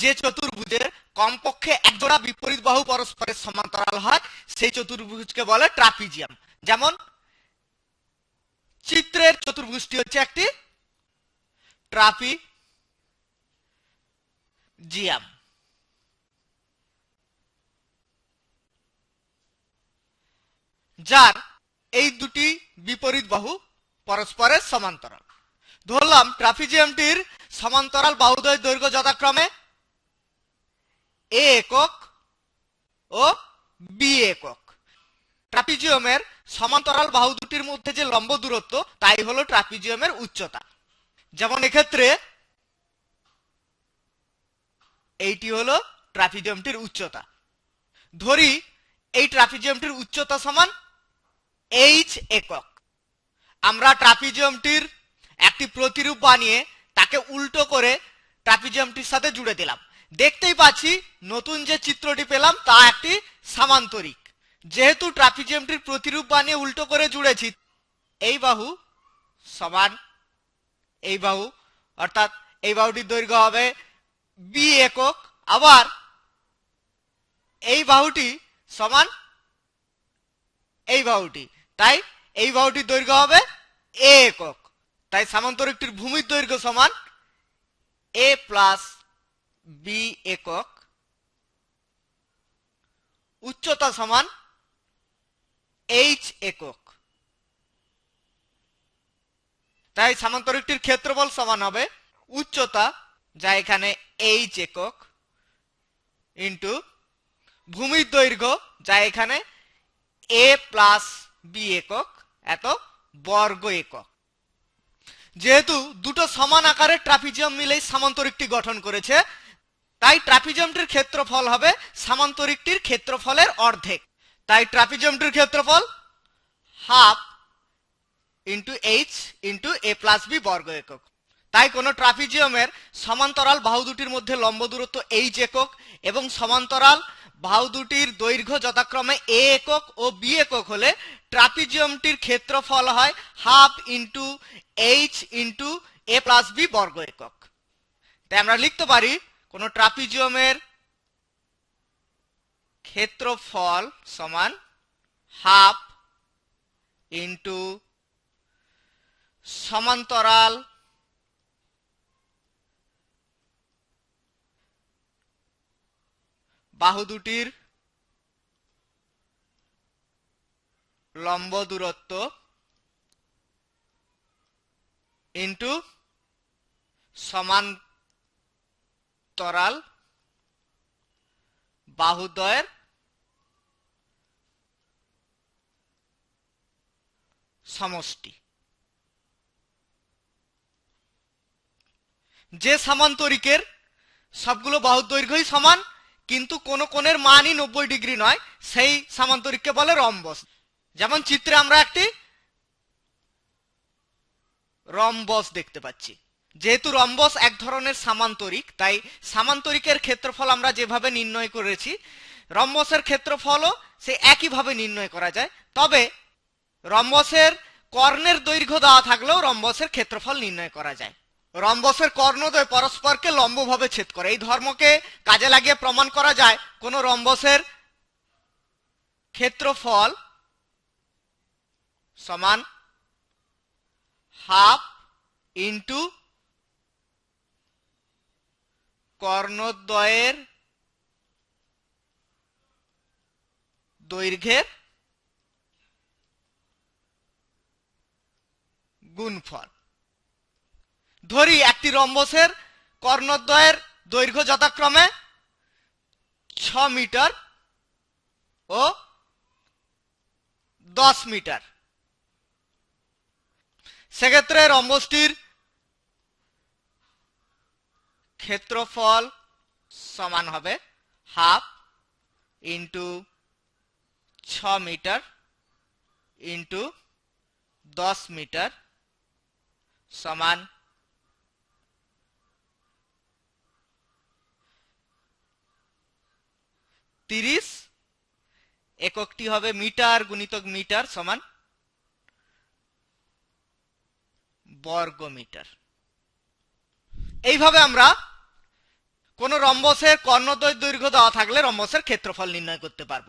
যে চতুর্ভুজের কমপক্ষে একজোড়া বিপরীত বাহু পরস্পরের সমান্তরাল হয়, সেই চতুর্ভুজকে বলে ট্রাপিজিয়াম। যেমন, চিত্রের চতুর্ভুজটি হচ্ছে একটি ট্রাপি জিয়াম যার এই দুটি বিপরীত বাহু পরস্পরের সমান্তরাল। ধরলাম ট্রাফিজিয়ামটির সমান্তরাল বাহুদ্বয়ের দৈর্ঘ্য যথাক্রমে এ একক ও বি একক ট্রাপিজিয়ামের সমান্তরাল বাহু দুটির মধ্যে যে লম্ব দূরত্ব, তাই হলো ট্রাপিজিয়ামের উচ্চতা। যেমন এক্ষেত্রে এইটি হলো ট্রাপিজিয়ামটির উচ্চতা। ধরি এই ট্রাপিজিয়ামটির উচ্চতা সমান এইচ একক। আমরা ট্রাপিজিয়ামটির একটি প্রতিরূপ বানিয়ে তাকে উল্টো করে ট্রাপিজিয়ামটির সাথে জুড়ে দিলাম। দেখতেই পাচ্ছি নতুন যে চিত্রটি পেলাম, তা একটি সামান্তরিক। যেহেতু ট্রাপিজিয়ামটির প্রতিরূপ বানিয়ে উল্টো করে জুড়েছি, এই বাহু সমান, এই বাহু, অর্থাৎ এই বাহুটির দৈর্ঘ্য হবে বি একক। আবার এই বাহুটি সমান এই বাহুটি, তাই এই বাহুটির দৈর্ঘ্য হবে এ একক। তাই সামান্তরিকটির ভূমির দৈর্ঘ্য সমান এ প্লাস বি একক, উচ্চতা সমান এইচ একক। তাই সামান্তরিকটির ক্ষেত্রফল সমান হবে উচ্চতা, যা এখানে এইচ একক ইন্টু ভূমির দৈর্ঘ্য, যা এখানে এ প্লাস বি একক, এত বর্গ একক। যেহেতু দুটো সমান আকারের ট্রাপিজিয়াম মিলেই সামান্তরিকটি গঠন করেছে তাই ট্রাপিজিয়ামটির ক্ষেত্রফল হবে সামান্তরিকটির ক্ষেত্রফলের অর্ধেক। তাই ট্রাপিজিয়ামটির ক্ষেত্রফল half into H into A plus B বর্গ একক। তাই কোনো ট্রাপিজিয়ামের সমান্তরাল বাহু দুটির মধ্যে লম্ব দূরত্ব এইচ একক এবং সমান্তরাল বাহু দুটির দৈর্ঘ্য যথাক্রমে এ একক ও বি একক হলে ট্রাপিজিয়ামটির ক্ষেত্রফল হয় half into H into A plus B বর্গ একক। তাই আমরা লিখতে পারি কোন ট্রাপিজিয়ামের ক্ষেত্রফল সমান হাফ ইন্টু সমান্তরাল বাহু দুটির লম্ব দূরত্ব ইন্টু সমান্তরাল বাহুদ্বয়ের সমষ্টি। যে সামান্তরিকের সবগুলো বাহুর দৈর্ঘ্যই সমান, কিন্তু কোন কোণের মানই নব্বই ডিগ্রি নয়, সেই সামান্তরিককে বলে রম্বস। যেমন চিত্রে আমরা একটি রম্বস দেখতে পাচ্ছি। যেহেতু রম্বস এক ধরনের সামান্তরিক, তাই সামান্তরিকের ক্ষেত্রফল আমরা যেভাবে নির্ণয় করেছি, রম্বসের ক্ষেত্রফলও সে একইভাবে নির্ণয় করা যায়। তবে রম্বসের কর্ণের দৈর্ঘ্য দেওয়া থাকলেও রম্বসের ক্ষেত্রফল নির্ণয় করা যায়। রম্বসের কর্ণদ্বয় পরস্পরকে লম্বভাবে ছেদ করে। এই ধর্মকে কাজে লাগিয়ে প্রমাণ করা যায়, কোন রম্বসের ক্ষেত্রফল সমান হাফ ইন্টু কর্ণদ্বয়ের দৈর্ঘ্যের গুণফল। ধরি একটি রম্বসের কর্ণদ্বয়ের দৈর্ঘ্য যথাক্রমে ছ মিটার ও দশ মিটার। সেক্ষেত্রে রম্বসটির ক্ষেত্রফল সমান হবে হাফ ইন্টু ছ মিটার ইন্টু দশ মিটার সমান তিরিশ এককটি হবে মিটার গুণিতক মিটার সমান বর্গ মিটার এইভাবে আমরা কোন রম্বসের কর্ণদ্বয় দৈর্ঘ্য দেওয়া থাকলে রম্বসের ক্ষেত্রফল নির্ণয় করতে পারব।